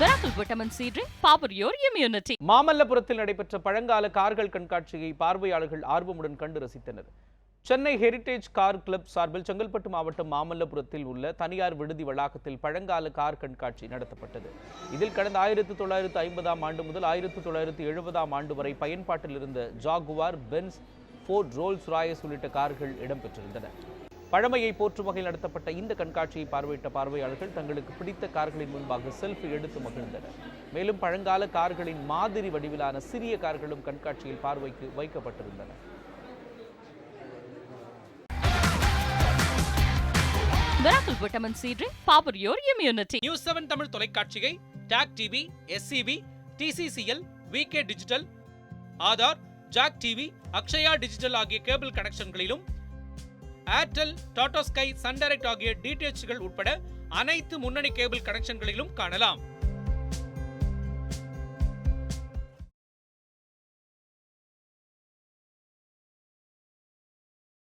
Miracle vitamin C drink power your immunity மாமல்லபுரத்தில் நடைபெற்ற பழங்கால கார்கள் கண்காட்சியை பார்வையாளர்கள் ஆர்வமுடன் கண்டு ரசித்தனர். சென்னை ஹெரிட்டேஜ் கார் கிளப் சார்பில் செங்கல்பட்டு மாவட்டம் மாமல்லபுரத்தில் உள்ள தனியார் விடுதி வளாகத்தில் பழங்கால கார் கண்காட்சி நடத்தப்பட்டது. இதில் கடந்த ஆயிரத்தி தொள்ளாயிரத்து ஐம்பதாம் ஆண்டு முதல் ஆயிரத்தி தொள்ளாயிரத்து எழுபதாம் ஆண்டு வரை பயன்பாட்டில் இருந்த Jaguar Benz Ford Rolls Royce உள்ளிட்ட கார்கள் இடம்பெற்றிருந்தன. பழமையை போற்றும் வகையில் நடத்தப்பட்ட இந்த கண்காட்சியை பார்வையிட்ட பார்வையாளர்கள் தங்களுக்கு பிடித்த கார்களின் முன்பாக செல்ஃபி எடுத்து மகிழ்ந்தனர் மேலும் பழங்கால கார்களின் மாதிரி வடிவிலான சிறிய கார்களும் கண்காட்சியில் பார்வைக்கு வைக்கப்பட்டிருந்தன Miracle Vitamin C Drink, power your immunity. News seven Tamil தொலைக்காட்சியை Tak TV SCP TCCL VK digital Aadhaar Jak TV Akshaya digital ஆகிய cable கனெக்ஷன்களிலும் Airtel Tata Sky Sun Direct ஆகிய டிடிஎச்கள் உட்பட அனைத்து முன்னணி கேபிள் கனெக்ஷன்களிலும் காணலாம்.